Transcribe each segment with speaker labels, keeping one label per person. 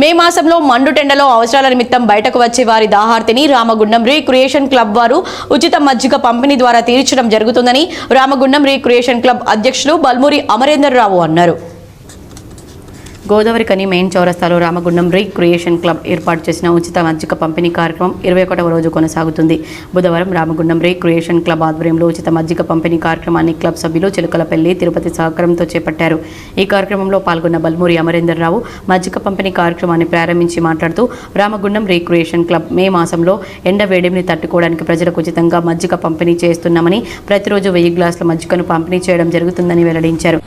Speaker 1: మే మాసంలో మండుటెండలో అవసరాల నిమిత్తం బయటకు వచ్చే వారి దాహార్తిని రామగుండం రీక్రియేషన్ క్లబ్ వారు ఉచిత మజ్జిగ పంపిణీ ద్వారా తీర్చడం జరుగుతుందని రామగుండం రీక్రియేషన్ క్లబ్ అధ్యక్షులు బల్మూరి అమరేందర్ రావు అన్నారు. గోదావరి కని మెయిన్ చౌరస్తాలో రామగుండం రీక్రియేషన్ క్లబ్ ఏర్పాటు చేసిన ఉచిత మజ్జిగ పంపిణీ కార్యక్రమం ఇరవై ఒకటవ రోజు కొనసాగుతుంది. బుధవారం రామగుండం రీక్రియేషన్ క్లబ్ ఆధ్వర్యంలో ఉచిత మజ్జిగ పంపిణీ కార్యక్రమాన్ని క్లబ్ సభ్యులు చిలుకలపల్లి తిరుపతి సహకారంతో చేపట్టారు. ఈ కార్యక్రమంలో పాల్గొన్న బల్మూరి అమరేందర్ రావు మజ్జిగ పంపిణీ కార్యక్రమాన్ని ప్రారంభించి మాట్లాడుతూ రామగుండం రీక్రియేషన్ క్లబ్ మే మాసంలో ఎండ వేడిమిని తట్టుకోవడానికి ప్రజలకు ఉచితంగా మజ్జిగ పంపిణీ చేస్తున్నామని ప్రతిరోజు వెయ్యి గ్లాసుల మజ్జిగను పంపిణీ చేయడం జరుగుతుందని వెల్లడించారు.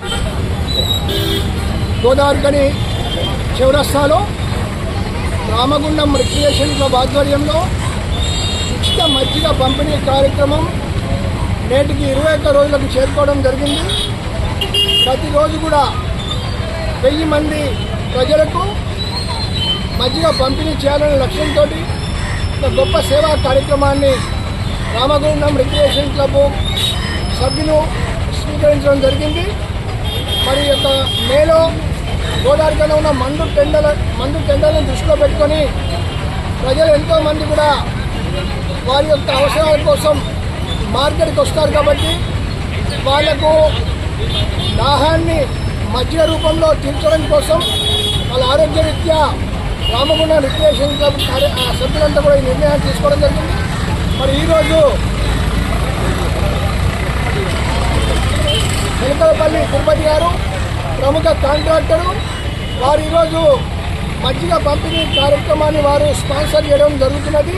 Speaker 2: గోదావరి గని చివరస్తాలో రామగుండం రిక్రియేషన్ క్లబ్ ఆధ్వర్యంలో ఉచిత మజ్జిగ పంపిణీ కార్యక్రమం నేటికి ఇరవై ఒక్క రోజులకు చేరుకోవడం జరిగింది. ప్రతిరోజు కూడా వెయ్యి మంది ప్రజలకు మజ్జిగ పంపిణీ చేయాలనే లక్ష్యంతో ఒక గొప్ప సేవా కార్యక్రమాన్ని రామగుండం రిక్రియేషన్ క్లబ్ సభ్యులు స్వీకరించడం జరిగింది. మరి యొక్క మేలో గోదావరికైనా ఉన్న మందు టెండల మందు టెండర్లను దృష్టిలో పెట్టుకొని ప్రజలు ఎంతోమంది కూడా వారి యొక్క అవసరాల కోసం మార్కెట్కి వస్తారు కాబట్టి వాళ్ళకు దాహాన్ని మధ్య రూపంలో తీర్చడం కోసం వాళ్ళ ఆరోగ్యరీత్యా రామగుండ రిక్రియేషన్ క్లబ్ ఆ సభ్యులంతా కూడా ఈ నిర్ణయాన్ని తీసుకోవడం జరిగింది. మరి ఈరోజు వెలకలపల్లి తిరుపతి గారు ప్రముఖ కాంట్రాక్టరు. వారు ఈరోజు మజ్జిగ పంపిణీ కార్యక్రమాన్ని వారు స్పాన్సర్ చేయడం జరుగుతున్నది.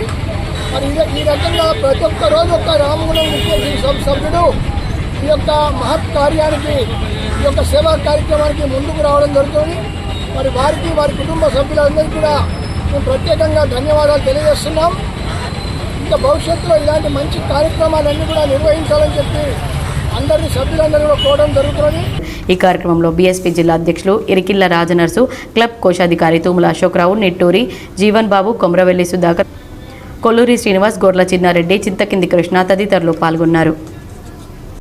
Speaker 2: మరి ఈ రకంగా ప్రతి ఒక్క రోజు ఒక రామగుణం విద్యార్థి సభ సభ్యుడు ఈ యొక్క మహత్ కార్యానికి ఈ యొక్క సేవా కార్యక్రమానికి ముందుకు రావడం జరుగుతుంది. మరి వారికి వారి కుటుంబ సభ్యులందరికీ కూడా మేము ప్రత్యేకంగా ధన్యవాదాలు తెలియజేస్తున్నాం. ఇంకా భవిష్యత్తులో ఇలాంటి మంచి కార్యక్రమాలన్నీ కూడా నిర్వహించాలని చెప్పి అందరినీ సభ్యులందరూ కూడా జరుగుతున్నది.
Speaker 1: ఈ కార్యక్రమంలో బీఎస్పీ జిల్లా అధ్యక్షులు ఇరికిల్ల రాజనర్సు క్లబ్ కోశాధికారి తూముల అశోక్రావు నెట్టూరి జీవన్ బాబు కొమరవెల్లి సుధాకర్ కొల్లూరి శ్రీనివాస్ గోర్ల చిన్నారెడ్డి చింతకింది కృష్ణ తదితరులు పాల్గొన్నారు.